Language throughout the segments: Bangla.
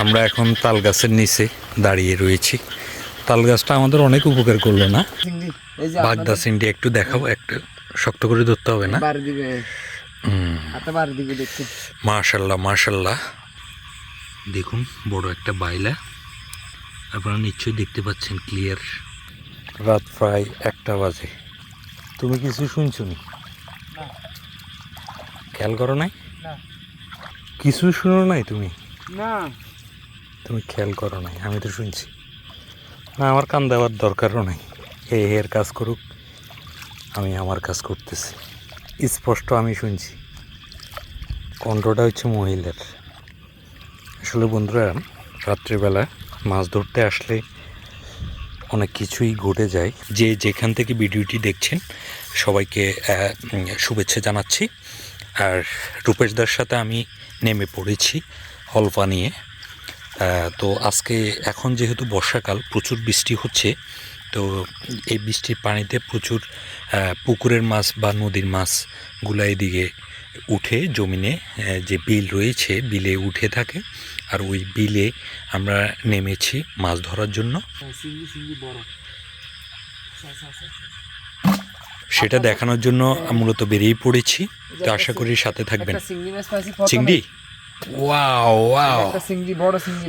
আমরা এখন তাল গাছের নিচে দাঁড়িয়ে রয়েছি। তাল গাছটা আমাদের অনেক উপকার করল না? বাগদা সিন্ডি একটু দেখাবো একটু শক্ত করে ধরতে হবে না? মার্শাল্লাহ মাশাল্লাহ দেখুন বড় একটা বাইলা। আপনারা নিশ্চয়ই দেখতে পাচ্ছেন ক্লিয়ার। রাত প্রায় একটা বাজে। তুমি কিছু শুনছো নি? না। খেয়াল করো নাই? কিছু শুনো নাই তুমি? না। তুমি খেয়াল করো নাই, আমি তো শুনছি। না, আমার কান দেওয়ার দরকারও নাই। এ এর কাজ করুক, আমি আমার কাজ করতেছি। স্পষ্ট আমি শুনছি। কণ্ঠটা হচ্ছে মহিলার। আসলে বন্ধুরা, রাত্রিবেলা মাছ ধরতে আসলে অনেক কিছুই ঘটে যায়। যে যেখান থেকে ভিডিওটি দেখছেন, সবাইকে শুভেচ্ছা জানাচ্ছি। আর রূপেশদার সাথে আমি নেমে পড়েছি, হলফা নিয়ে। তো আজকে এখন যেহেতু বর্ষাকাল প্রচুর বৃষ্টি হচ্ছে তো এই বৃষ্টির পানিতে প্রচুর পুকুরের মাছ বা নদীর মাছগুলো এদিকে উঠে জমিনে যে বিল রয়েছে বিলে উঠে থাকে আর ওই বিলে আমরা নেমেছি মাছ ধরার জন্য। সেটা দেখানোর জন্য মূলত বেরিয়ে পড়েছি তো আশা করি সাথে থাকবেন। চিংড়ি? ওয়াও ওয়াও একটা চিংড়ি বড় চিংড়ি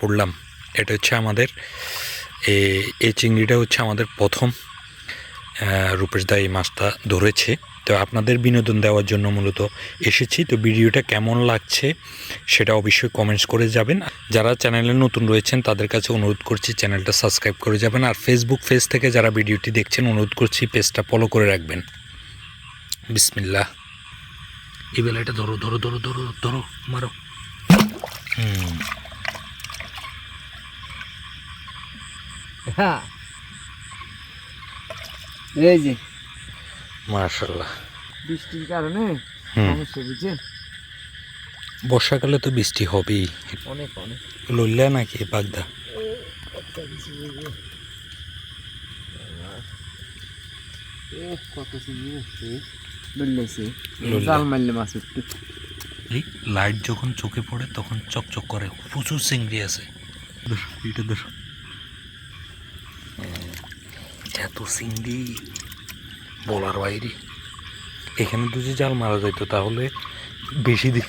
পড়লাম। এটা হচ্ছে আমাদের এই চিংড়িটা হচ্ছে আমাদের প্রথম রূপেশ দা এই মাছটা ধরেছে। তো আপনাদের বিনোদন দেওয়ার জন্য মূলত এসেছি। তো ভিডিওটা কেমন লাগছে সেটা অবশ্যই কমেন্টস করে যাবেন। যারা চ্যানেলে নতুন রয়েছেন তাদের কাছে অনুরোধ করছি চ্যানেলটা সাবস্ক্রাইব করে যাবেন। আর ফেসবুক পেজ থেকে যারা ভিডিওটি দেখছেন অনুরোধ করছি পেজটা ফলো করে রাখবেন। বিসমিল্লা এই বেলাটা ধরো ধরো ধরো ধরো ধরো মারো। হুম হ্যাঁ। এই যে মার্শাল্লাহ বৃষ্টির কারণে সমস্যা বুঝছেন বর্ষাকালে তো বৃষ্টি হবেই। অনেক অনেক। লইলা নাকি বাগদা? কত চিংড়ি বললেছে জাল মারলে মাছ একটু এই লাইট যখন চোখে পড়ে তখন চকচক করে। প্রচুর চিংড়ি আছে। এটা ধর এত চিংড়ি বলার বাইরে। এখানে যদি জাল মারা যাইতো তাহলে বেশি দিন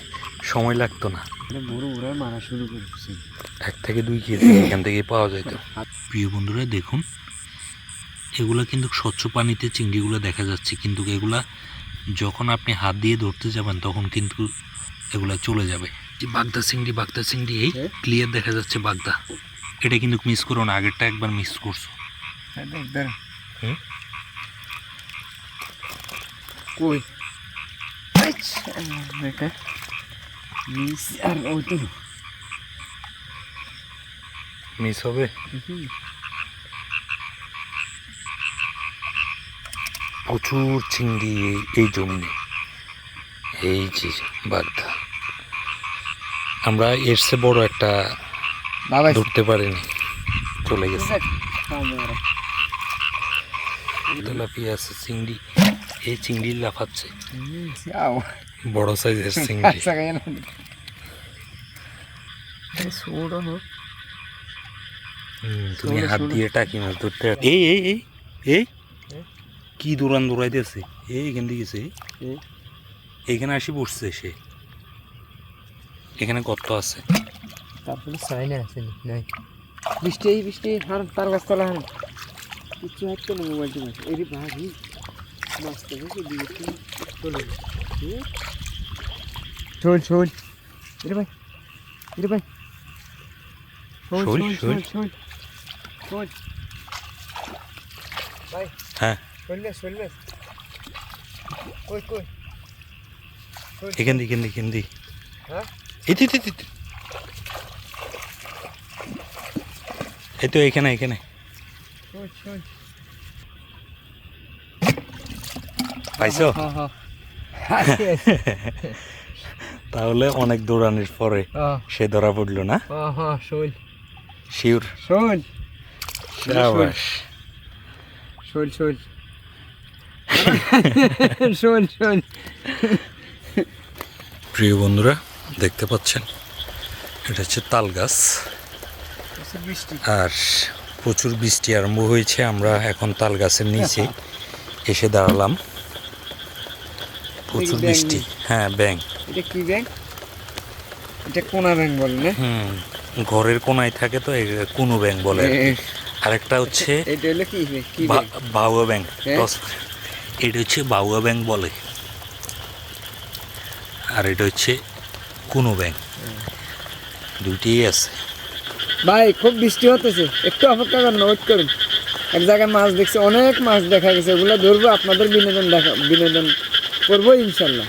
সময় লাগতো না। বড় ওরা মারা শুরু করছে। এক থেকে দুই কেজি এখান থেকে পাওয়া যেত প্রিয় বন্ধুরা দেখুন। এগুলা কিন্তু স্বচ্ছ পানিতে চিংড়িগুলো দেখা যাচ্ছে কিন্তু এগুলা যখন আপনি হাত দিয়ে ধরতে যাবেন তখন কিন্তু এগুলা চলে যাবে। যে বাগদা চিংড়ি বাগদা চিংড়ি এই হ্যাঁ। ক্লিয়ার দেখা যাচ্ছে বাগদা। এটা কিন্তু মিস করো না আগেরটা একবার মিস করছ। কই? আচ্ছা মিস আর মিস হবে? প্রচুর চিংড়ি এই- জমিনে এই যে বাগদা। আমরা এর চেয়ে বড় একটা ধরতে পারিনি চলে গেছে। তেলাপিয়া আছে চিংড়ি এই চিংড়ি লাফাচ্ছে। বড় সাইজের চিংড়ি। আচ্ছা হোক। হুম, তুমি হাত দিয়ে টাকি মাছ ধরতে এই এই এই এই। কি দৌড়ান দৌড়াইতেছে? এই এখান থেকে গেছে এই। এইখানে আসি বসছে সে। এখানে কত আছে। তারপরে সাইনে আসেনি নাই। বৃষ্টি এই বৃষ্টি হার তার গাছ তলা হার। কিছু হাঁটতো না মোবাইলটি মাছ মাছটা হয়েছে দিয়ে চলে শোল শোল। রে ভাই রে ভাই। শোল শোল, শোল শোল। শোল শোল। শোল। ভাই হ্যাঁ। কই কই? এখান এখান হ্যাঁ? এই তো, এই তো, এখানে এখানে। পাইছো? হ্যাঁ হ্যাঁ। তাহলে অনেক দৌড়ানোর পরে হ্যাঁ। সে ধরা পড়ল না? হ্যাঁ শোল। শোল শোল। শোল শোল প্রিয় বন্ধুরা দেখতে পাচ্ছেন? এটা হচ্ছে তাল গাছ। আর প্রচুর বৃষ্টি আরম্ভ হয়েছে আমরা এখন তাল গাছের নিচে এসে দাঁড়ালাম। প্রচুর বৃষ্টি। হ্যাঁ ব্যাং এটা কি ব্যাংক এটা কোনা ব্যাংক বলে না? হুম ঘরের কোনায় থাকে তো কোনো ব্যাং বলে আর আরেকটা হচ্ছে এটা হলো কি ব্যাংক? কি বা- বাউয়া ব্যাংক? টস- এটা হচ্ছে বাউয়া ব্যাংক বলে। আর এটা হচ্ছে কোনো ব্যাংক। দুইটিই আছে। ভাই, খুব বৃষ্টি হতেছে। একটু অপেক্ষা করুন ওয়েট করুন। এক জায়গায় মাছ দেখছে, অনেক মাছ দেখা গেছে। ওগুলো ধরবো, আপনাদের বিনোদন দেখা বিনোদন করব ইনশাল্লাহ।